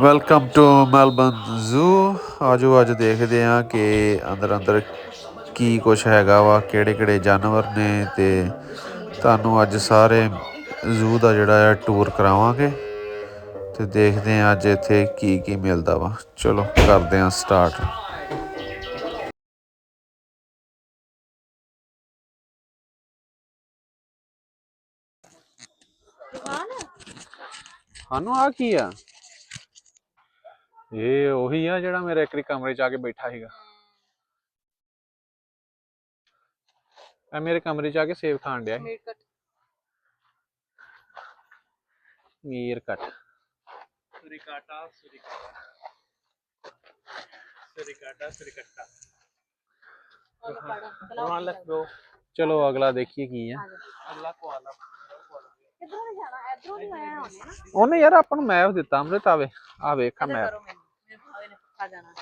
Welcome to Melbourne zoo ਆਜੋ ਅੱਜ ਦੇਖਦੇ ਹਾਂ ਕਿ ਅੰਦਰ ਅੰਦਰ ਕੀ ਕੁਝ ਹੈਗਾ ਵਾ ਕਿਹੜੇ ਕਿਹੜੇ ਜਾਨਵਰ ਨੇ ਤੇ ਤੁਹਾਨੂੰ ਅੱਜ ਸਾਰੇ ਜ਼ੂ ਦਾ ਜਿਹੜਾ ਹੈ ਟੂਰ ਕਰਾਵਾਂਗੇ ਤੇ ਦੇਖਦੇ ਹਾਂ ਅੱਜ ਇੱਥੇ ਕੀ ਕੀ ਮਿਲਦਾ ਵਾ। ਚਲੋ ਕਰਦੇ ਹਾਂ ਸਟਾਰਟ ਸਾਨੂੰ ਆ ਕੀ ਆ? ਇਹ ਉਹੀ ਆ ਜਿਹੜਾ ਮੇਰੇ ਇੱਕਰੀ ਕਮਰੇ 'ਚ ਆ ਕੇ ਬੈਠਾ ਸੀਗਾ। ਇਹ ਮੇਰੇ ਕਮਰੇ 'ਚ ਆ ਕੇ ਸੇਬ ਖਾਣ ਡਿਆ ਸੀ। ਮੇਰਕਟ। ਮੇਰਕਟ। ਸੁਰਿਕਾਟਾ ਸੁਰਿਕਾਟਾ। ਸੁਰਿਕਾਟਾ ਸੁਰਿਕਟਾ। ਵਾਹ ਲੱਗ ਗੋ ਚਲੋ ਅਗਲਾ ਦੇਖੀਏ ਕੀ ਆ। ਅੱਲਾ ਕੋ ਆਲਾ ਕਿੱਧਰੋਂ ਜਾਣਾ? ਇਧਰੋਂ ਨਹੀਂ ਆਇਆ ਉਹਨੇ ਨਾ? ਉਹਨੇ ਯਾਰ ਆਪਾਂ ਨੂੰ ਮੈਪ ਦਿੱਤਾ ਅੰਮ੍ਰਿਤ ਆਵੇ। ਆ ਵੇਖਾ ਮੈਪ ਪੱਕਾ ਜਾਣਾ।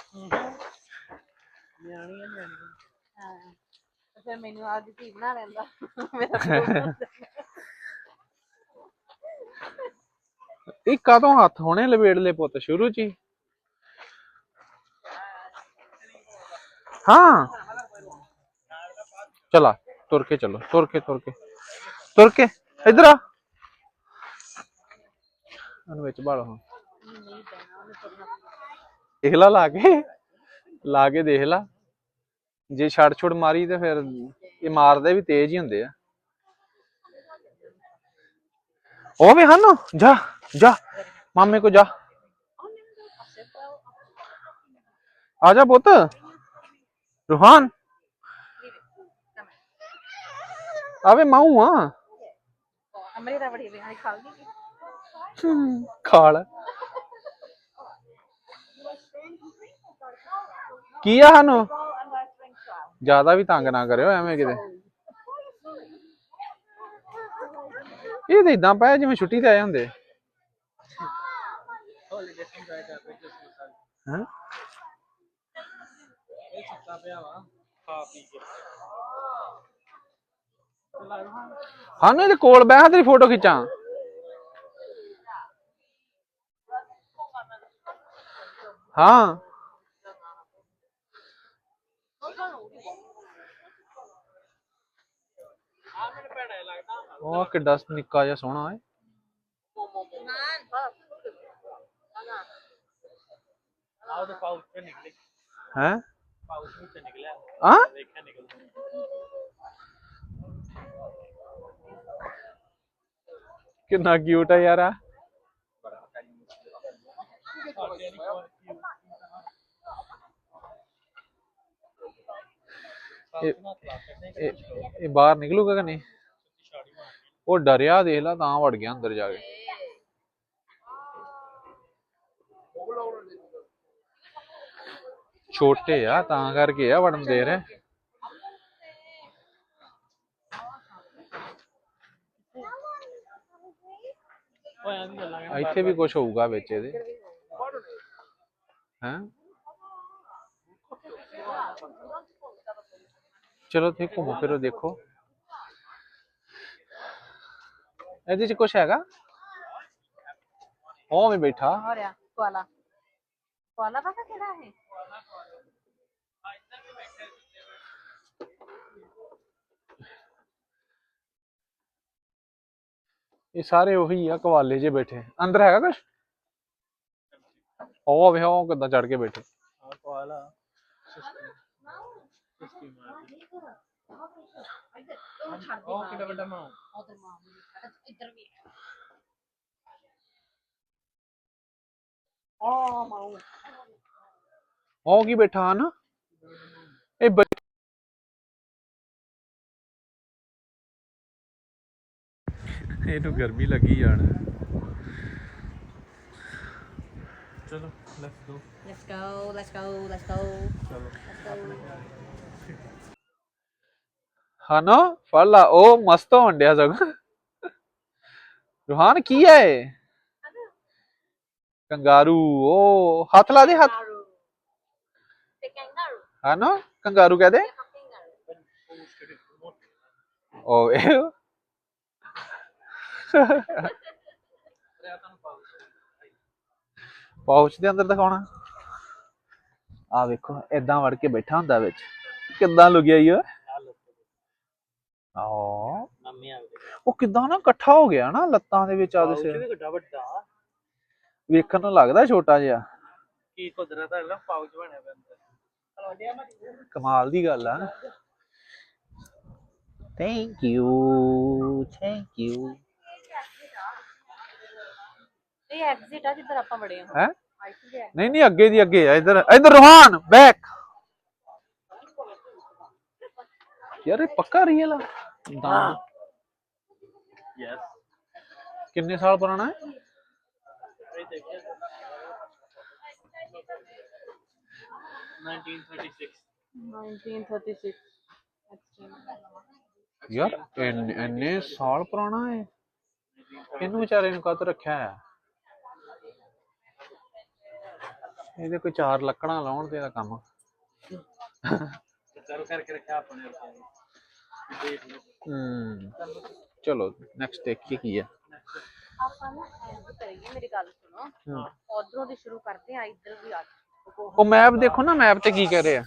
ਨਿਆਣੀ ਆ ਨਿਆਣੀ ਹਾਂ। ਤੇ ਫਿਰ ਮੈਨੂੰ ਆਦੀ ਧੀ ਬਣਾ ਲੈਂਦਾ ਮੇਰਾ ਇਹ ਕਦੋਂ ਹੱਥ ਹੋਣੇ ਲਵੇੜ ਲੈ ਪੁੱਤ ਸ਼ੁਰੂ ਚ ਹੀ? ਹਾਂ। ਚਲਾ ਤੁਰ ਕੇ ਚਲੋ ਤੁਰ ਕੇ ਤੁਰ ਕੇ। ਤੁਰ ਕੇ ਇਧਰ ਆ। ਉਹਨੂੰ ਵਿੱਚ ਬਾੜ ਹਾਂ ਨਹੀਂ ਪੈਣਾ ਉਹਨੇ ਤੁਰਨਾ। ਦੇਖ ਲਾ ਲਾ ਕੇ ਲਾ ਕੇ ਦੇਖ ਲਾ। ਜੇ ਛੜ ਛੁੜ ਮਾਰੀ ਤੇ ਫਿਰ ਇਹ ਮਾਰਦੇ ਵੀ ਤੇਜ਼ ਹੀ ਹੁੰਦੇ ਆ। ਉਹ ਵੀ ਹਨ ਜਾ ਜਾ ਮਾਮੇ ਕੋ ਜਾ। ਆ ਜਾ ਪੁੱਤ। ਰੂਹਾਨ। ਆਵੇ ਮਾਊ ਆ। ਅਮਰੀ ਦਾ ਬੜੀ ਵਿਹਾਰੀ ਖਾ ਲਈ। ਖਾਲ ਕੀ ਆ ਸਾਨੂੰ? ਜ਼ਿਆਦਾ ਵੀ ਤੰਗ ਨਾ ਕਰਿਓ, ਐਵੇਂ ਕਿਤੇ। ਇਹ ਤਾਂ ਇਦਾਂ ਪਿਆ ਜਿਵੇਂ ਛੁੱਟੀ ਤੇ ਆਏ ਹੁੰਦੇ। ਹਾਂ? ਇਹ ਸੁੱਤਾ ਪਿਆ ਵਾ ਖਾ ਪੀ ਕੇ ਚਲਾ ਸਾਨੂੰ ਇਹਦੇ ਕੋਲ ਬਹਿ ਤੇਰੀ ਫੋਟੋ ਖਿੱਚਾਂ। ਹਾਂ ਆ ਮੈਨੂੰ ਭੈੜਾ ਲੱਗਦਾ ਉਹ ਕਿੱਡਾ ਨਿੱਕਾ ਜਿਹਾ ਸੋਹਣਾ ਹੈ ਆਹ ਉਹਦੇ ਪਾਉਚ ਤੋਂ ਨਿਕਲੇ। ਹੈ? ਪਾਉਚ ਵਿੱਚ ਨਿਕਲਿਆ। ਆ? ਦੇਖਿਆ ਨਿਕਲਦਾ ਕਿੰਨਾ ਕਿਊਟ ਹੈ ਯਾਰ ਆ। ਇਹ- ਬਾਹਰ ਨਿਕਲੂਗਾ ਕਿ ਨਹੀਂ? ਉਹ ਡਰਿਆ, ਦੇਖ ਲਾ ਤਾਂ ਵੜ ਗਿਆ ਅੰਦਰ ਜਾ ਕੇ। ਛੋਟੇ ਆ, ਤਾਂ ਕਰਕੇ ਆ ਵੜਨ ਦੇ ਰਹੇ। ਇੱਥੇ ਵੀ ਕੁਝ ਹੋਊਗਾ ਵਿੱਚ ਇਹਦੇ। ਹੈਂ? ਚਲੋ ਤੇ ਘੁੰਮੋ ਫਿਰੋ, ਦੇਖੋ। ਇਹਦੇ ਚ ਕੁਝ ਹੈਗਾ? ਉਹ ਵੀ ਬੈਠਾ। ਹੋ ਰਿਹਾ ਕੋਲਾ ਕੋਲਾ ਪਤਾ ਕਿਹੜਾ ਹੈ ਇਹ ਸਾਰੇ ਉਹੀ ਆ ਕਵਾਲੇ ਜੇ ਬੈਠੇ। ਅੰਦਰ ਹੈਗਾ ਕੁਝ ਉਹ ਵੇ ਉਹ ਕਿੱਦਾਂ ਚੜ ਕੇ ਬੈਠੇ। ਆ ਕੋala ਸੁਸਤੀ ਮਾਰਦੀ ਉਹ ਛੱਡ ਉਹ ਕਿੱਡਾ ਵੱਡਾ ਮਾਂ ਉਧਰ ਮਾਂ ਇੱਧਰ ਵੀ ਆ ਮਾਉ ਉਹ ਕੀ ਬੈਠਾ ਹਨ ਇਹ ਇਹਨੂੰ ਗਰਮੀ ਲੱਗੀ ਜਾਣ। ਚਲੋ let's go let's go let's go let's go ਚਲੋ ਹਨ ਫੜ ਲਾ ਉਹ ਮਸਤ ਹੋਣ ਡਿਆ ਸਗੋਂ ਰੋਹਾਨ ਕੀ ਹੈ ਇਹ? ਕੰਗਾਰੂ ਉਹ ਹੱਥ ਲਾ ਦੇ ਹੱਥ ਤੇ ਕੰਗਾਰੂ ਹਨ ਕੰਗਾਰੂ ਕਹਦੇ ਪਾਉਚ ਦੇ ਅੰਦਰ ਦਿਖਾਉਣਾ ਆ ਵੇਖੋ ਏਦਾਂ ਵੜ ਕੇ ਬੈਠਾ ਹੁੰਦਾ ਵਿੱਚ ਕਿੱਦਾਂ ਲੁਕਿਆ ਈ ਓ ਆਹ ਮੰਮੀ ਆ ਗਈ ਉਹ ਕਿੱਦਾਂ ਨਾ ਇਕੱਠਾ ਹੋ ਗਿਆ ਨਾ ਲੱਤਾਂ ਦੇ ਵਿੱਚ ਆਦੇ ਸਿਰ। ਵੀ ਵੱਡਾ ਵੱਡਾ। ਵੇਖਣ ਨੂੰ ਲੱਗਦਾ ਛੋਟਾ ਜਿਹਾ। ਕੀ ਕੁਦਰਤ ਹੈ ਨਾ ਪਾਉਚ ਬਣਿਆ ਪਿਆ ਅੰਦਰ। ਹਲੋ ਡਿਆ ਮੈਂ ਕਮਾਲ ਦੀ ਗੱਲ ਆ ਥੈਂਕ ਯੂ ਥੈਂਕ ਯੂ ਇਹ ਐਗਜ਼ਿਟ ਆ ਜਿੱਧਰ ਆਪਾਂ ਵੜੇ ਹਾਂ ਹੈ? ਆਈ ਹੈ ਨਹੀਂ ਨਹੀਂ ਅੱਗੇ ਦੀ ਅੱਗੇ ਆ ਇਧਰ ਇਧਰ ਰੋਹਾਨ ਬੈਕ ਯਾਰ ਇਹ ਪੱਕਾ ਰੀਅਲ ਆ। ਦੰਦ ਯੈਸ ਕਿੰਨੇ ਸਾਲ ਪੁਰਾਣਾ ਹੈ? ਇਹ ਦੇਖਿਆ 1936 1936 ਅੱਛਾ ਯਾਰ ਇੰਨ- ਇੰਨੇ ਸਾਲ ਪੁਰਾਣਾ ਹੈ। ਇਹਨੂੰ ਵਿਚਾਰੇ ਨੂੰ ਕਦ ਰੱਖਿਆ ਹੈ? ਇਹਦੇ ਕੋਈ ਚਾਰ ਲੱਕੜਾਂ ਲਾਉਣ ਤੇ ਇਹਦਾ ਕੰਮ। ਕਰ ਕਰਕੇ ਰੱਖਿਆ ਆਪਣੇ ਉੱਤੇ ਹੂੰ। ਚਲੋ ਨੈਕਸਟ ਦੇਖੀਏ ਕੀ ਹੈ ਆਪਾਂ ਨਾ ਐਂਡ ਕਰੀਏ ਮੇਰੀ ਗੱਲ ਸੁਣੋ। ਉਧਰੋਂ ਦੀ ਸ਼ੁਰੂ ਕਰਦੇ ਆ ਇੱਧਰ ਵੀ ਆ। ਉਹ ਮੈਪ ਦੇਖੋ ਨਾ ਮੈਪ ਤੇ ਕੀ ਕਹਿ ਰਹੇ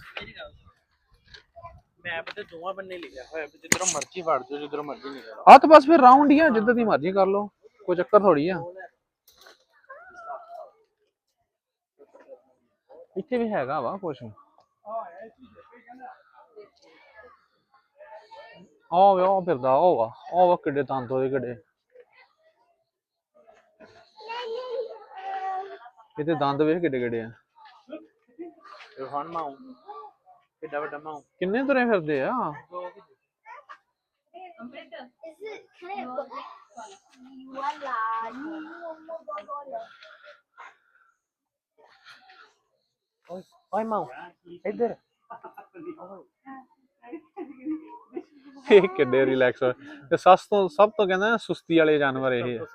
ਮੈਪ ਤੇ ਦੋਵਾਂ ਬੰਨੇ ਲਿਖਿਆ ਹੋਇਆ ਵੀ ਜਿੱਧਰੋਂ ਮਰਜ਼ੀ ਵੜ ਜਾਓ ਜਿੱਧਰੋਂ ਮਰਜ਼ੀ ਨਿਕਲੋ ਆ ਤਾਂ ਬਸ ਫਿਰ ਰਾਉਂਡ ਹੀ ਆ ਜਿੱਦਾਂ ਦੀ ਮਰਜ਼ੀ ਕਰ ਲਓ ਕੋਈ ਚੱਕਰ ਥੋੜੀ ਆ। ਇੱਥੇ ਵੀ ਹੈਗਾ ਵਾ ਕੁਛ। ਆਹ ਵੇ ਉਹ ਫਿਰਦਾ ਉਹ ਵਾ ਉਹ ਵਾ ਕਿੱਡੇ ਦੰਦ ਉਹਦੇ ਕਿੱਡੇ। ਇਹਦੇ ਦੰਦ ਵੇਖ ਕਿੱਡੇ ਕਿੱਡੇ ਆ। ਰੋਹਨ ਮਾਉ ਕਿੱਡਾ ਵੱਡਾ ਮਾਉ ਕਿੰਨੇ ਤੁਰੇ ਫਿਰਦੇ ਆ? ਓਏ ਮਾਉ ਇੱਧਰ। ਇਹ ਕਿੱਡੇ ਰਿਲੈਕਸ ਤੇ ਸਭ ਤੋਂ ਸਭ ਤੋਂ ਕਹਿੰਦਾ ਸੁਸਤੀ ਵਾਲੇ ਜਾਨਵਰ ਇਹ ਆ।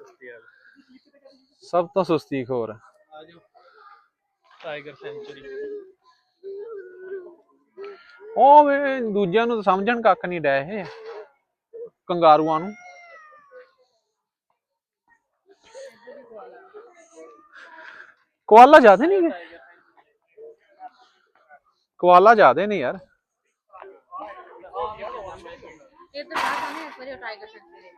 ਸਭ ਤੋਂ ਸੁਸਤੀ ਖੋਰ। ਆ ਜਾਓ। ਟਾਈਗਰ ਸੈਂਚੁਰੀ ਉਹ ਵੇ ਦੂਜਿਆਂ ਨੂੰ ਸਮਝਣ ਕੱਖ ਨਹੀਂ ਡੈ ਇਹ। ਕੰਗਾਰੂਆਂ ਨੂੰ। ਕੋਆਲਾ ਜ਼ਿਆਦੇ ਨਹੀਂ ਕੋਆਲਾ ਜ਼ਿਆਦੇ ਨਹੀਂ ਯਾਰ। ਇੱਧਰ ਬਾਹਰ ਆਨੇ ਇੱਕ ਵਾਰੀ ਟਾਈਗਰ ਸੈਂਚੁਰੀ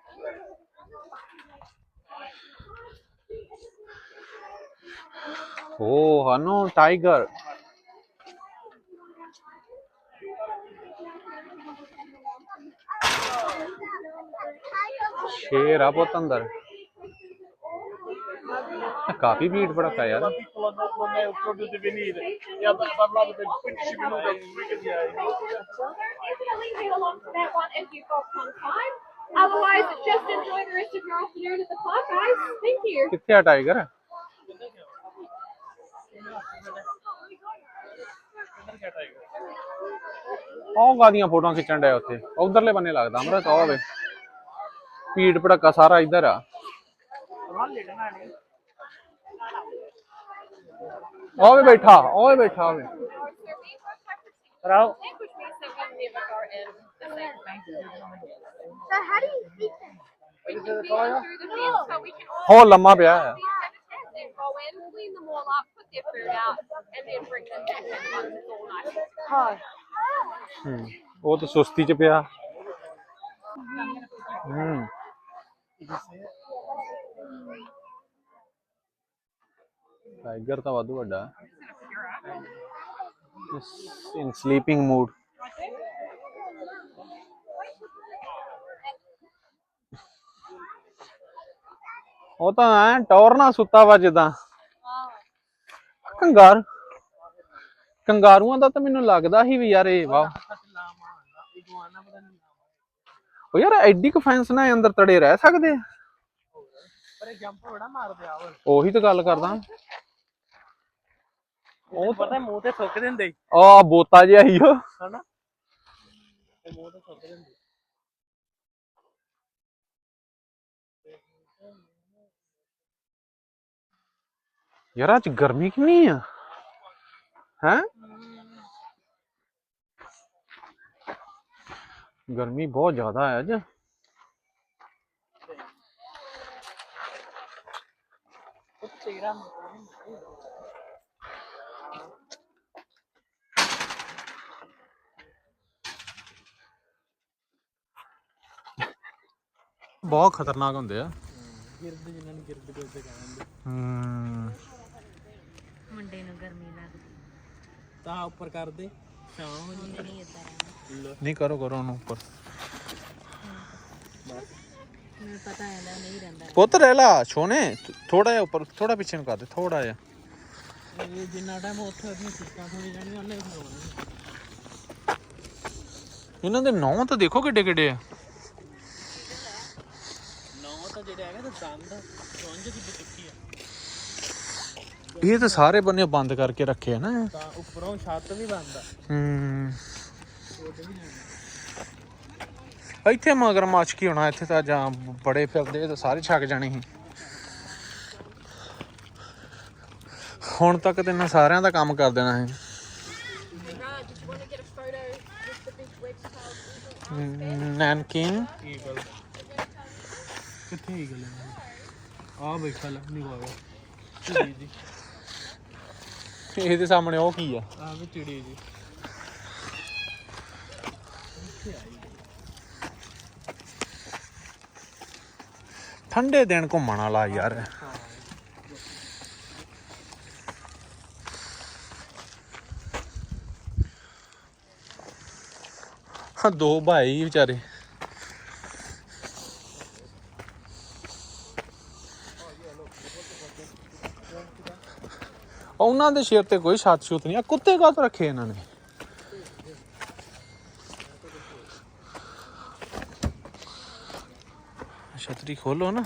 ਓ ਹਨੋ ਟਾਈਗਰ ਸ਼ੇਰ ਆ ਪੁੱਤ ਅੰਦਰ। ਕਾਫੀ ਭੀੜ ਭੜਕਾ ਯਾਰ। Non è un prodotto di venire e ha parlato per 15 minuti Definitely wait along for that one if you've got some time. Otherwise, just enjoy the rest of your afternoon at the park, guys. Thank you. ਕਿੱਥੇ ਆ tiger ਉਹ ਗਾਦੀਆਂ ਫੋਟੋਆਂ ਖਿੱਚਣ ਡਿਆ ਉੱਥੇ ਉਧਰਲੇ ਬੰਨੇ ਲੱਗਦਾ ਅਮਰਤ ਉਹ ਵੇ ਭੀੜ ਭੜਕਾ ਸਾਰਾ ਇੱਧਰ ਆ ਉਹ ਵੇ ਬੈਠਾ ਉਹ ਵੇ ਬੈਠਾ ਉਹ ਵੇ Bravo. Which means that we never go in the same place. So how do you speak them? We can feed them through the fence, so we can all ਉਹ ਲੰਮਾ ਪਿਆ ਹੈ these habitats then go in, clean them all up, put their food out, and then bring them back in once it's all nice. ਹਾਂ ਹੂੰ। ਉਹ ਤਾਂ ਸੁਸਤੀ ਚ ਪਿਆ ਹੂੰ ਟਾਈਗਰ ਤਾਂ ਵਾਧੂ ਵੱਡਾ ਇਨ ਸਲੀਪਿੰਗ ਮੂਡ ਉਹ ਤਾਂ ਐ ਟੌਰ ਨਾਲ ਸੁੱਤਾ ਵਾ ਜਿੱਦਾਂ। ਕੰਗਾਰ। ਕੰਗਾਰੂਆਂ ਦਾ ਤਾਂ ਮੈਨੂੰ ਲੱਗਦਾ ਹੀ ਵੀ ਯਾਰ ਇਹ ਵਾਹ। ਉਹ ਯਾਰ ਐਡੀ ਕੁ ਫੈਂਸ ਨਾਲ ਅੰਦਰ ਤੜੇ ਰਹਿ ਸਕਦੇ ਆ। ਪਰ ਜੰਪ ਬੜਾ ਮਾਰਦੇ ਆ ਉਹ ਉਹੀ ਤਾਂ ਗੱਲ ਕਰਦਾ। ਉਹ ਪਤਾ ਮੂੰਹ ਤੇ ਥੁੱਕ ਦਿੰਦੇ। ਆ ਬੋਤਾ ਜਿਹਾ ਹੀ ਉਹ। ਹਨਾ? ਮੂੰਹ ਤੇ ਥੁੱਕ ਦਿੰਦੇ। ਯਾਰ ਅੱਜ ਗਰਮੀ ਕਿੰਨੀ ਆ? ਹੈ? ਗਰਮੀ ਬਹੁਤ ਜ਼ਿਆਦਾ ਹੈ ਅੱਜ। ਬਹੁਤ ਖਤਰਨਾਕ ਹੁੰਦੇ ਆ। ਗਿਰਦ ਜਿਨ੍ਹਾਂ ਨੂੰ ਗਿਰਦ ਗਿਰਦ ਕਹਿੰਦੇ ਹੂੰ। ਮੁੰਡੇ ਨੂੰ ਗਰਮੀ ਲੱਗਦੀ। ਤਾਂ ਉੱਪਰ ਸ਼ਾਮ ਹੋ ਜੀ ਨਹੀਂ ਇਦਾਂ ਨਹੀਂ ਕਰੋ ਕਰੋ ਉਹਨੂੰ ਉੱਪਰ। ਮੈਨੂੰ ਪਤਾ ਹੈ ਨਾ ਨਹੀਂ ਰਹਿੰਦਾ। ਪੁੱਤ ਰਹਿ ਲਾ ਛੋਨੇ ਥੋੜਾ ਜਿਹਾ ਉੱਪਰ ਥੋੜਾ ਪਿੱਛੇ ਨੂੰ ਕਰ ਦੇ ਥੋੜਾ ਜਿਹਾ। ਇਹ ਜਿੰਨਾ ਟਾਈਮ ਉੱਥੇ ਉਹਦੀਆਂ ਸਿੱਕਾਂ ਥੋੜੀ ਜਾਣੀਆਂ ਉਹਨੇ ਖਲੋਣਾ ਇਹਨਾਂ ਦੇ ਨੌਂ ਤਾਂ ਦੇਖੋ ਕਿੱਡੇ ਕਿੱਡੇ ਆ। ਨੌ ਤਾਂ ਜਿਹੜੇ ਹੈਗੇ ਤਾਂ ਦੰਦ ਸੁੰਝ ਦੀ ਇਹ ਤਾਂ ਸਾਰੇ ਬੰਨੇ ਬੰਦ ਕਰਕੇ ਰੱਖੇ ਆ ਨਾ। ਤਾਂ ਉੱਪਰੋਂ ਛੱਤ ਵੀ ਬੰਦ ਆ। ਹੂੰ। ਇੱਥੇ ਮਗਰਮੱਛ ਕੀ ਹੋਣਾ? ਇੱਥੇ ਤਾਂ ਜਾਂ ਬੜੇ ਫਿਰਦੇ ਤਾਂ ਸਾਰੇ ਛੱਕ ਜਾਣੇ ਸੀ। ਹੁਣ ਤੱਕ ਤੇ ਇਹਨਾਂ ਸਾਰਿਆਂ ਦਾ ਕੰਮ ਕਰ ਦੇਣਾ ਹੈ ਨੈਨਕਿਨ। ਕਿੱਥੇ ਹੈ ਆ ਬੈਠਾ ਲੈ ਨਿਗਾਹ ਚਿੜੀ ਦੀ ਇਹਦੇ ਸਾਹਮਣੇ ਉਹ ਕੀ ਆ? ਵੀ ਚਿੜੀ ਠੰਡੇ ਦਿਨ ਘੁੰਮਣ ਵਾਲਾ ਯਾਰ। ਹਾਂ ਦੋ ਭਾਈ ਵਿਚਾਰੇ। ਉਹਨਾਂ ਦੇ ਸਿਰ ਤੇ ਕੋਈ ਛੱਤ ਛੂਤ ਨਹੀਂ। ਆ ਕੁੱਤੇ ਕਾਹ ਰੱਖੇ ਇਹਨਾਂ ਨੇ? ਛਤਰੀ ਖੋਲੋ ਨਾ।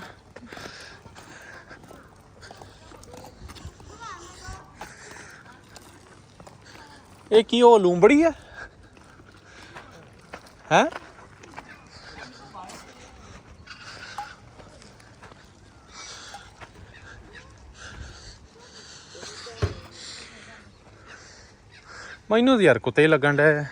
ਇਹ ਕੀ ਉਹ ਲੂੰਬੜੀ ਹੈ? ਹੈ? ਮੈਨੂੰ ਯਾਰ ਕੁੱਤੇ ਹੀ ਲੱਗਣ ਡਿਆ।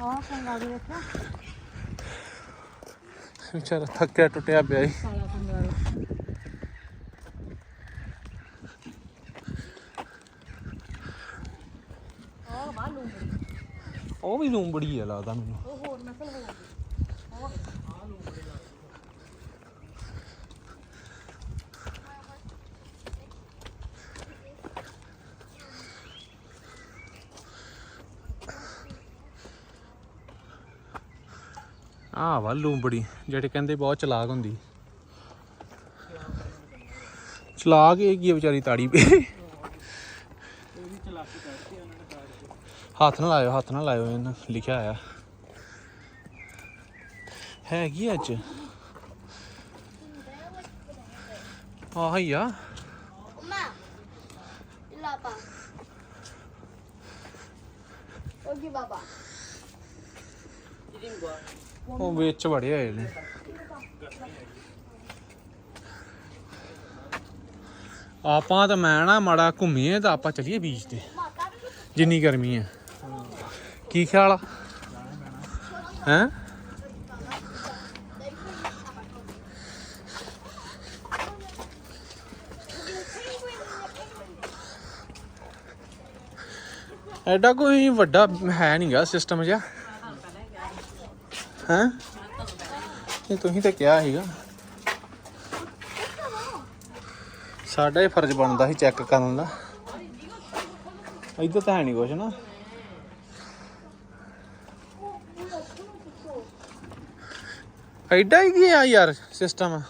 ਆਹ ਦੇਖੋ ਵਿਚਾਰਾ ਥੱਕਿਆ ਟੁੱਟਿਆ ਪਿਆ ਕਾਲਾ ਲੂੰਬੜੀ ਉਹ ਵੀ ਲੂੰਬੜੀ ਆ ਲੱਗਦਾ ਮੈਨੂੰ ਉਹ ਹੋਰ ਨਸਲ ਹੋ ਗਈ ਆਹ ਵਾ ਲੂੰਬੜੀ ਜਿਹੜੇ ਕਹਿੰਦੇ ਬਹੁਤ ਚਲਾਕ ਹੁੰਦੀ। ਚਲਾਕ ਇਹ ਕੀ ਆ ਵਿਚਾਰੀ ਤਾੜੀ ਪਈ ਹੱਥ ਨਾਲ ਲਾਇਓ ਹੱਥ ਨਾਲ ਲਾਇਓ ਇਹਨਾਂ ਲਿਖਿਆ ਆਇਆ ਹੈ ਕੀ ਅੱਜ? ਆਹ ਹੀ ਆ। Oma, lapa. Ogi baba. ਉਹ ਵਿੱਚ ਵੜੇ ਹੋਏ ਨੇ। ਆਪਾਂ ਤਾਂ ਮੈਂ ਨਾ ਮਾੜਾ ਘੁੰਮੀਏ ਤਾਂ ਆਪਾਂ ਚਲੀਏ ਬੀਚ ਤੇ। ਜਿੰਨੀ ਗਰਮੀ ਹੈ। ਕੀ ਖਿਆਲ ਆ? ਹੈ? ਐਡਾ ਕੋਈ ਵੱਡਾ ਹੈ ਨਹੀਂਗਾ ਸਿਸਟਮ ਜਿਹਾ। ਹੈਂ? ਇਹ ਤੁਸੀਂ ਤਾਂ ਕਿਹਾ ਸੀਗਾ। ਸਾਡਾ ਹੀ ਫਰਜ਼ ਬਣਦਾ ਸੀ ਚੈੱਕ ਕਰਨ ਦਾ। ਇੱਧਰ ਤਾਂ ਹੈ ਨਹੀਂ ਕੁਛ ਨਾ। ਐਡਾ ਹੀ ਕੀ ਆ ਯਾਰ ਸਿਸਟਮ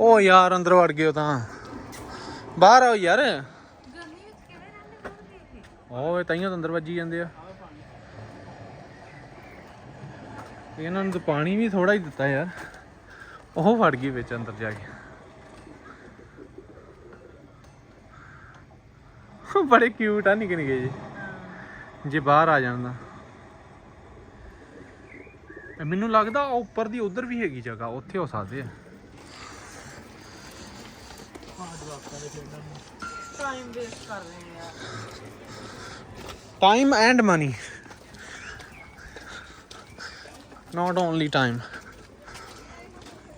ਉਹ ਯਾਰ, ਅੰਦਰ ਵੜ ਗਏ ਤਾਂ। ਬਾਹਰ ਆਓ ਯਾਰ। ਓਏ ਤਾਈਆਂ ਅੰਦਰ ਵੱਜੀ ਜਾਂਦੇ ਆ। ਇਹਨਾਂ ਨੂੰ ਤਾਂ ਪਾਣੀ ਵੀ ਥੋੜਾ ਹੀ ਦਿੱਤਾ ਯਾਰ। ਉਹ ਵੜ ਗਈ ਵਿੱਚ ਅੰਦਰ ਜਾ ਕੇ। ਬੜੇ ਕਿਊਟ ਆ ਨਿੱਕੇ ਨਿੱਕੇ ਜੀ ਜੇ ਬਾਹਰ ਆ ਜਾਣਦਾ ਮੈਨੂੰ ਲੱਗਦਾ ਉੱਪਰ ਦੀ ਉਧਰ ਵੀ ਹੈਗੀ ਜਗ੍ਹਾ, ਉੱਥੇ ਹੋ ਸਕਦੇ ਆ। ਟਾਈਮ ਵੇਸਟ ਕਰ ਰਹੇ ਆ। Time and money not only time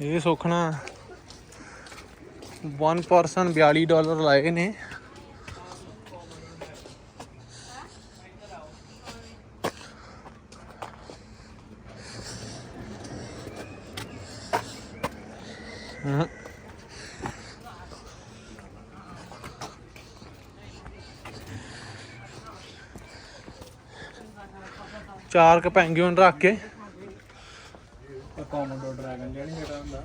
ਇਹ ਸੁਖਣਾ 1 ਪਰਸਨ 42 ਡਾਲਰ ਲਾਏ ਨੇ ਚਾਰ ਕ ਪੈਂਗੂਇਨ ਰੱਖ ਕੇ। ਕੋਮੋਡੋ ਡਰੈਗਨ ਜਿਹੜੀ ਜਿਹੜਾ ਹੁੰਦਾ।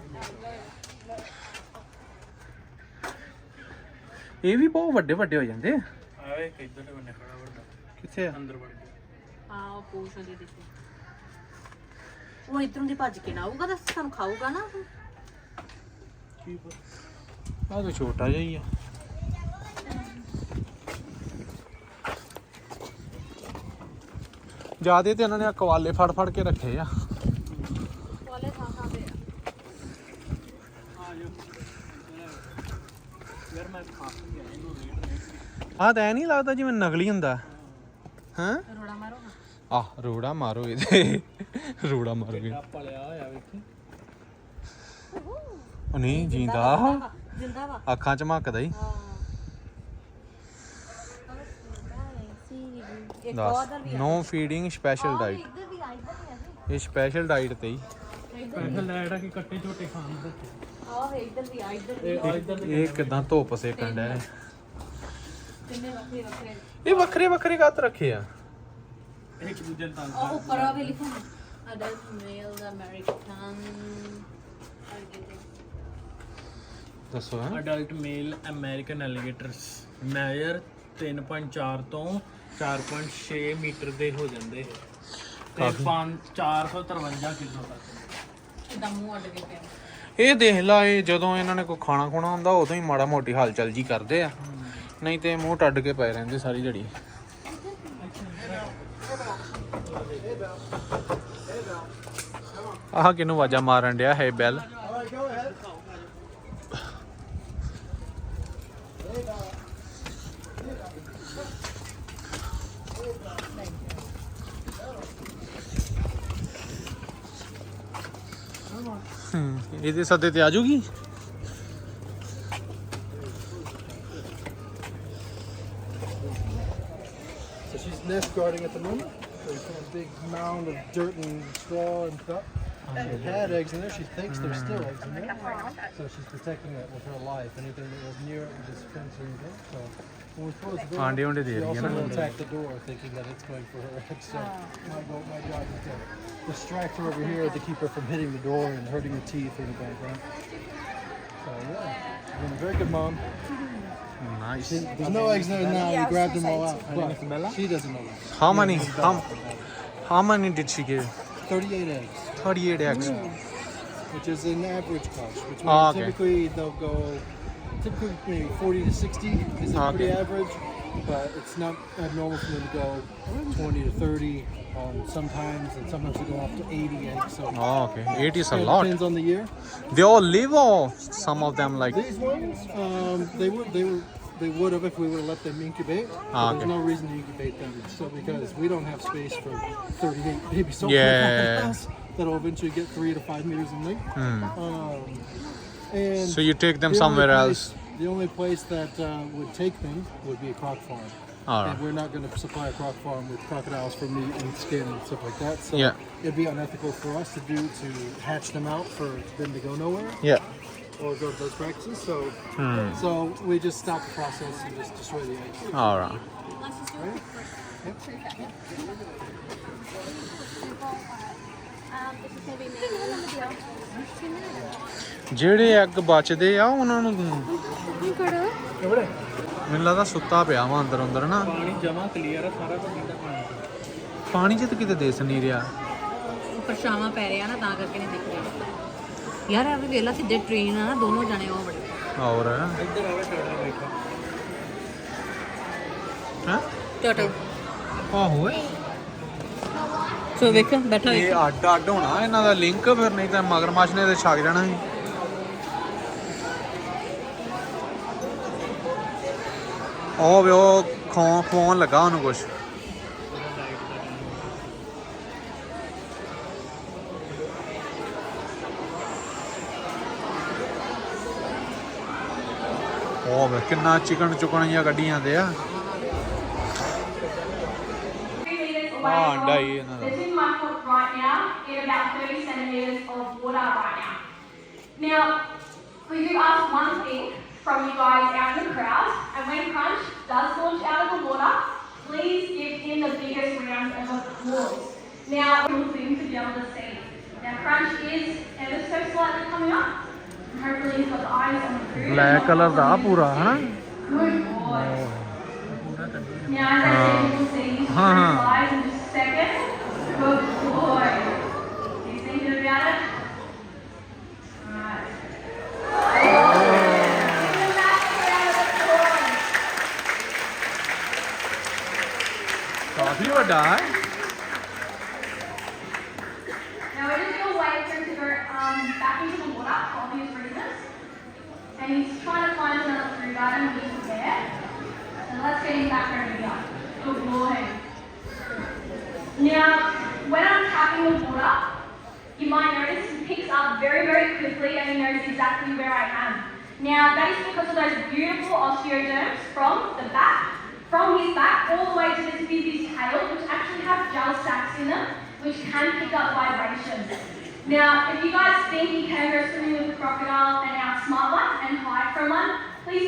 ਇਹ ਵੀ ਬਹੁਤ ਵੱਡੇ ਵੱਡੇ ਹੋ ਜਾਂਦੇ ਆ। ਆਵੇ ਕਿੱਧਰ ਤੇ ਬੰਨੇ ਖੜਾ ਵੱਡਾ। ਕਿੱਥੇ ਆ? ਅੰਦਰ ਵੜ ਗਿਆ। ਹਾਂ ਉਹ ਪੂਛ ਦੀ ਦਿੱਤੀ ਉਹ ਇਧਰੋਂ ਦੀ ਭੱਜ ਕੇ ਨਾ ਆਊਗਾ ਤਾਂ ਸਾਨੂੰ ਖਾਊਗਾ ਨਾ ਕੀ ਪਤਾ? ਆ ਤਾਂ ਛੋਟਾ ਜਿਹਾ ਹੀ ਆ। ਜਿਆਦੇ ਤੇ ਇਹਨਾਂ ਨੇ ਕਵਾਲੇ ਫੜ ਫੜ ਕੇ ਰੱਖੇ ਆ। ਵਾਲੇ ਥਾਂ ਥਾਂ ਤੇ ਯਾਰ ਮੈਂ ਫਸ ਗਿਆ ਇਹਨੂੰ ਰੇਟ ਆਹ ਤਾਂ ਐ ਨਹੀਂ ਲੱਗਦਾ ਜਿਵੇਂ ਨਕਲੀ ਹੁੰਦਾ। ਹਾਂ? ਰੋੜਾ ਮਾਰੋ ਆਹ ਰੋੜਾ ਮਾਰੋ ਇਹਦੇ। ਰੋੜਾ ਮਾਰੋ ਇਹ ਆ ਪਲਿਆ ਹੋਇਆ ਵੇਖੀ। ਉਹ ਨਹੀਂ ਜਿੰਦਾ ਜਿੰਦਾ ਵਾ। ਅੱਖਾਂ ਚਮਕਦਾ ਹੀ। ਹਾਂ। ਇੱਕ ਉਧਰ ਵੀ ਨੋ ਫੀਡਿੰਗ ਸਪੈਸ਼ਲ ਡਾਈਟ ਇੱਧਰ ਵੀ ਆ ਇੱਧਰ ਵੀ ਆ। ਇਹ ਸਪੈਸ਼ਲ ਡਾਈਟ ਤੇ ਹੀ। ਪੈਸੇ ਲੈ ਜਿਹੜਾ ਕਿ ਕੱਟੇ ਝੋਟੇ ਖਾਣ ਦੇ ਆਹ ਇੱਧਰ ਵੀ ਆ ਇੱਧਰ ਵੀ ਇਹ ਆ ਇੱਧਰ ਇਹ ਕਿਦਾਂ ਧੁੱਪ ਸੇਕਣ ਡਿਆ? ਹੈ। ਕਿੰਨੇ ਵੱਖਰੇ ਵੱਖਰੇ? ਇਹ ਵੱਖਰੇ ਵੱਖਰੇ ਕੱਤ ਰੱਖੇ ਆ। ਇੱਕ ਦੂਜੇ ਨੂੰ ਤੰਗ ਉਹ ਉੱਪਰ ਆ ਵੀ ਲਿਖਿਆ ਅਡਲਟ ਮੇਲ ਅਮਰੀਕਨ ਦੱਸੋ ਹੈ? Adult male American alligators measure 3.4 ਤੋਂ 4.6 ਮੀਟਰ ਦੇ ਹੋ ਜਾਂਦੇ। ਤੇ 5 453 ਕਿਲੋ ਤੱਕ। ਇਦਾਂ ਮੂੰਹ ਅੱਡ ਕੇ ਪਿਆ। ਇਹ ਦੇਖ ਲਾ ਇਹ ਜਦੋਂ ਇਹਨਾਂ ਨੇ ਕੋਈ ਖਾਣਾ ਖੁਣਾ ਹੁੰਦਾ ਉਦੋਂ ਹੀ ਮਾੜਾ ਮੋਟੀ ਹਲਚਲ ਜੀ ਕਰਦੇ ਆ। ਨਹੀਂ ਤੇ ਮੂੰਹ ਟੱਡ ਕੇ ਪਏ ਰਹਿੰਦੇ ਸਾਰੀ ਜੜੀ ਆਹ ਕਿਨੂੰ ਵਾਜਾ ਮਾਰਨ ਡਿਆ ਹੈ ਬੈਲ? ਇਹਦੇ ਸੱਦੇ ਤੇ ਆ ਜੂਗੀ So she's nest guarding at the moment. So it's a big mound of dirt and straw and stuff. It had eggs in there. She thinks there's still eggs in there. So she's protecting it with her life. Anything that was near it would just fence her in. So when we're supposed to go, ਆਂਡੇ ਉਂਡੇ ਦੇ she ਰਹੀ ਹੈ also ਨਾ will attack the door thinking that it's going for her eggs. So my, go, my job is to distract her over here to keep her from hitting the door and hurting her teeth in the background. So yeah, she's been a very good mom. Nice There's no eggs there now. We grabbed them all out. But she doesn't know that. How many? How, how many did she give? 38 eggs. 38 eggs. which is an average cost. Which means Ah, okay. typically they'll go, typically maybe 40 to 60 is Ah, pretty average, but it's not abnormal for them to go 20 to 30 um, sometimes, and sometimes they go up to 80 eggs. So Oh, okay. Eight is a lot. depends on the year. They all live or some of them like These ones, um, they would they would they would have if we would have let them incubate. Ah, okay. There's no reason to incubate them. So because we don't have space for 38 babies, so Yeah. that'll eventually get three to five meters in length. Um, and so you take them the somewhere place- else. The only place that uh, would take them would be a croc farm. Alright. And we're not going to supply a croc farm with crocodiles for meat and skin and stuff like that. So Yeah. it'd be unethical for us to do to hatch them out for them to go nowhere Yeah. or go to those practices. So Hmm. so we just stop the process and just destroy the eggs. All right. ਜਿਹੜੇ egg ਬਚਦੇ ਆ ਉਹਨਾਂ ਨੂੰ ਮੈਨੂੰ ਲੱਗਦਾ ਸੁੱਤਾ ਪਿਆ ਵਾ ਅੰਦਰ ਅੰਦਰ ਨਾ। ਪਾਣੀ ਜਮਾ ਕਲੀਅਰ ਆ ਸਾਰਾ ਕੁਝ ਇਹਦਾ ਪਾਣੀ ਪਾਣੀ 'ਚ ਤਾਂ ਕਿਤੇ ਦਿਸ ਨਹੀਂ ਰਿਹਾ। ਉੱਪਰ ਛਾਵਾਂ ਪੈ ਰਿਹਾ ਨਾ ਤਾਂ ਕਰਕੇ ਨਹੀਂ ਦਿਖ ਰਿਹਾ। ਯਾਰ ਆ ਵੀ ਵੇਲਾ ਸਿੱਧੇ ਟ੍ਰੇਨ ਆ ਨਾ ਦੋਨੋਂ ਜਾਣੇ ਉਹ ਬੜੇ। ਔਰ ਇੱਧਰ ਆਵੇ ਟੜਾ ਬੈਠਾ ਹੈ? ਟੋਟਲ ਆਹੋ ਏ ਸੋ ਵੇਖ ਬੈਠਾ ਇਹ ਅੱਡ ਅੱਡ ਹੋਣਾ ਇਹਨਾਂ ਦਾ ਲਿੰਕ ਫਿਰ ਨਹੀਂ ਤਾਂ ਮਗਰਮੱਛ ਨੇ ਤੇ ਛਕ ਜਾਣਾ ਸੀ। ਉਹ ਵੇ ਉਹ ਖੋ ਖਵਾਉਣ ਲੱਗਾ ਉਹਨੂੰ ਕੁਛ। ਉਹ ਵੇ ਕਿੰਨਾ ਚਿਕਨ ਚੁਕਣ ਜਿਹਾ ਕੱਢੀ ਜਾਂਦੇ ਆ। ਹੀ ਇਹਨਾਂ ਦਾ। about 30 centimeters of water right now. Now, we do ask one thing from you guys out in the crowd, and when Crunch does launch out of the water, please give him the biggest round of applause. Now, we'll soon be able to see. Now, Crunch is ever so slightly coming up. Hopefully, he's got the eyes on the food. Black color da pura, huh? Good boy. Oh. Now, as I said, you will see his eyes in just a second.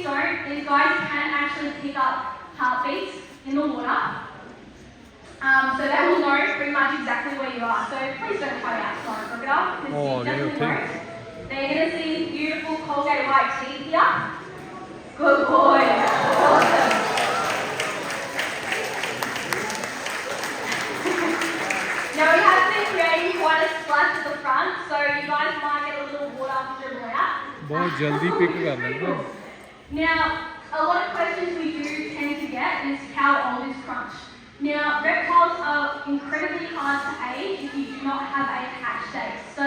things don't is guys can actually pick up heartbeats in the water. Um, so they will know pretty much exactly where you are. So please don't try out tomorrow, crocodile, because oh, you definitely okay. They're going to see beautiful Colgate white teeth here. Good boy. Awesome. now we have been creating quite a splash at the front, so you guys might get a little water dribble out. बहुत जल्दी pick कर now, a lot of questions we do tend to get is how old is Crunch? Now, reptiles are incredibly hard to age if you do not have a hatch date. So,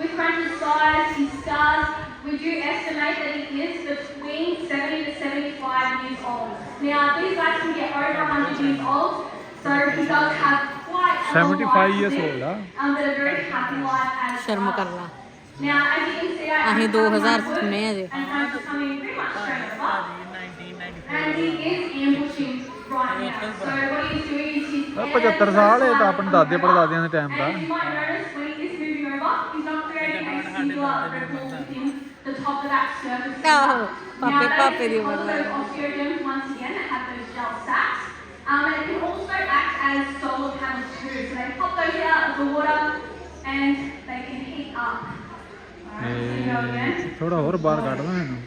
with Crunch's size, his scars, we do estimate that he is between 70 to 75 years old. Now, these guys can get over 100 years old, so he does have quite 75 years old. Huh? Um, but a very happy life as well. Now, as you can see, ਅਸੀਂ am 2000 coming ਚ ਨੇ ਅਜੇ and Crunch is coming pretty much straight up. 1994 And he is ambushing right now. So what he's doing is he's 75 ਸਾਲ ਇਹ ਤਾਂ ਆਪਣੇ ਦਾਦੇ ਪੜਦਾਦਿਆਂ ਦੇ time ਦਾ. ਆਹੋ ਪਾਪੇ ਪਾਪੇ is ਦੀ because ਉਮਰ of the those osteoderms once again that have those gel sacs. Um, and it can also act as solar panels too. So they pop those out of the water and they can heat up. ਥੋੜਾ ਹੋਰ ਬਾਹਰ ਕੱਢ ਦਾਂ ਇਹਨੂੰ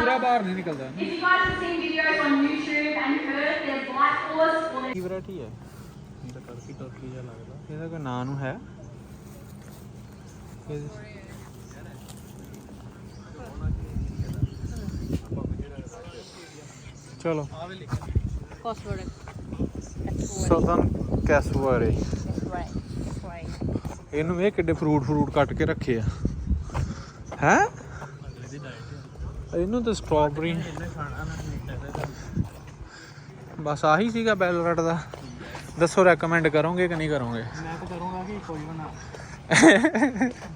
ਪੂਰਾ ਬਾਹਰ ਨਹੀਂ ਨਿਕਲਦਾ if you guys have seen videos on YouTube and heard their blight force or their ਕੀ ਵੈਰਾਈਟੀ ਹੈ ਇਹਦਾ ਟਰਕੀ ਟਰਕੀ ਜਿਹਾ ਲੱਗਦਾ ਇਹਦਾ ਕੋਈ ਨਾਂ ਨੂੰ ਹੈ ਇਹਦੇ- ਚਲੋ। ਕੋਸਵਰਡ ਸਦਨ ਇਹਨੂੰ ਇਹ ਕਿੱਡੇ ਫਰੂਟ ਫਰੂਟ ਕੱਟ ਕੇ ਰੱਖੇ ਆ। ਹੈ? ਇਹਨੂੰ ਤਾਂ ਸਟ੍ਰਾਬੇਰੀ ਬਸ ਆਹੀ ਸੀਗਾ ਬੈਲਰਟ ਦਾ। ਦੱਸੋ ਰეკਮੈਂਡ ਕਰੋਗੇ ਕਿ ਨਹੀਂ ਕਰੋਗੇ? ਮੈਂ ਤਾਂ ਕਰੂੰਗਾ ਕਿ ਕੋਈ ਬਣਾ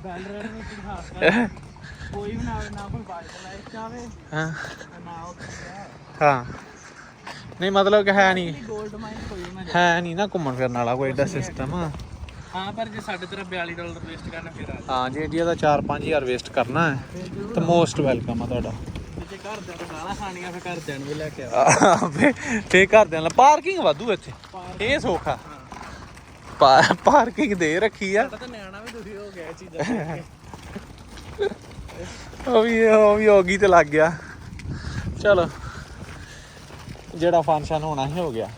ਬੈਲਰੇਡ ਨੂੰ ਖਾਸ ਕਰ ਕੋਈ ਬਣਾਵੇ ਨਾ ਕੋਈ ਵਾਈਟ ਲਾਈਟ ਚਾਵੇ ਹਾਂ। ਨਾ ਉਹ ਹਾਂ। ਨਹੀਂ ਮਤਲਬ ਕਿ ਹੈ ਨਹੀਂ। 골ਡ ਮਾਈਨ ਕੋਈ ਬਣਾ ਹੈ ਨਹੀਂ ਨਾ ਘੁੰਮਣ ਫਿਰਨ ਵਾਲਾ ਕੋਈ ਐਡਾ ਸਿਸਟਮ ਹਾਂ। ਪਰ ਜੇ ਸਾਡੇ ਤਰ੍ਹਾਂ 42 ਡਾਲਰ ਵੇਸਟ ਕਰਨਾ ਫਿਰ ਆ ਹਾਂ ਜੇ ਇੰਡੀਆ ਦਾ 4-5000 ਵੇਸਟ ਕਰਨਾ ਹੈ ਤਾਂ ਮੋਸਟ ਵੈਲਕਮ ਆ ਤੁਹਾਡਾ। ਜੇ ਘਰਦਿਆਂ ਤੋਂ ਗਾਲਾਂ ਖਾਣੀਆਂ ਫਿਰ ਘਰਦਿਆਂ ਨੂੰ ਵੀ ਲੈ ਕੇ ਆ ਫੇ ਘਰਦਿਆਂ ਨਾਲ। ਪਾਰਕਿੰਗ ਵਾਧੂ ਇੱਥੇ। ਇਹ ਸੌਖਾ। ਪਾਰਕਿੰਗ ਦੇ ਰੱਖੀ ਆ। ਤਾਂ ਨਿਆਣਾ ਵੀ ਦੁਖੀ ਹੋ ਗਿਆ ਚੀਜ਼ਾਂ ਉਹ ਵੀ ਉਹ ਵੀ ਹੋ ਗਈ ਤੇ ਲੱਗ ਗਿਆ। ਚਲੋ, ਜਿਹੜਾ ਫੰਕਸ਼ਨ ਹੋਣਾ ਸੀ, ਹੋ ਗਿਆ।